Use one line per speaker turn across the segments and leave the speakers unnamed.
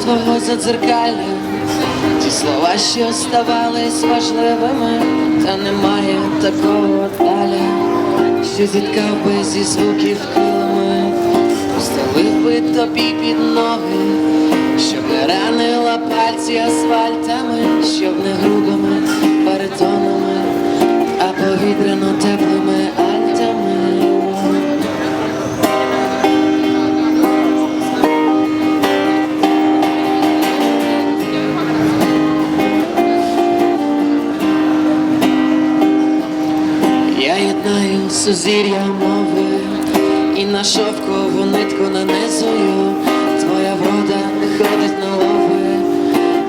твого задзеркалля, ті слова, що ставались важливими, та немає такого далі, що зіткав би зі звуків килими, постелив би тобі під ноги, щоб не ранила пальці асфальтами, щоб не грубими єднаю сузір'я мови і на шовкову нитку нанизую. Твоя врода не ходить на лови,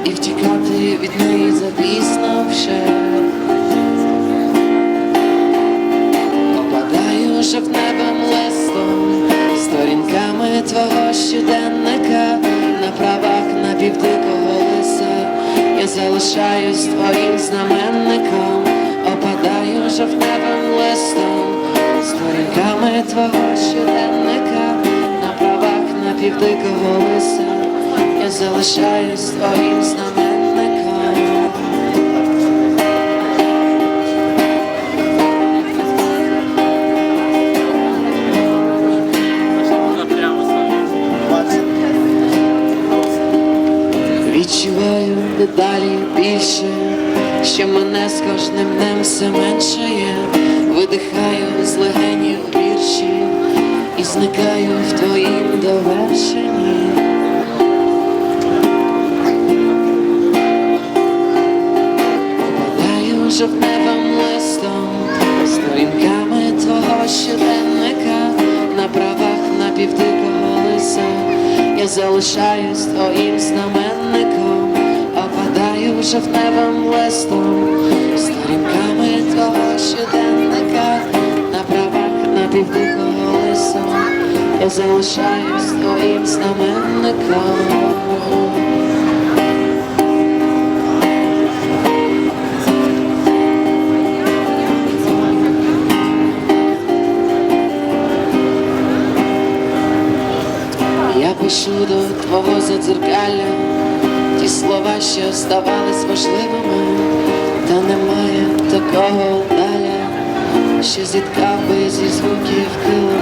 і втікати від неї запізно вже. Попадаю жовтневим листом, сторінками твого щоденника на правах напівдикого лиса. Я залишаюсь твоїм знаменником, жовтневим листом, сторінками твого щоденника на правах напівдикого лиса. Я залишаюсь твоїм знаменником. Відчуваю дедалі більше, що мене з кожним днем все меншає, видихаю з легенів вірші і зникаю в твоїм довершенні. Попадаю жовтневим листом, сторінками твого щоденника на правах напівдикого лиса. Я залишаюсь твоїм знаменником, опадаю жовтневим листом, сторінками твого щоденника на правах напівдикого лиса. Я залишаюсь твоїм знаменником. Я пишу до твого задзеркалля ті слова, що здавались важливими, та немає такого даля, що зіткав би зі звуків килими.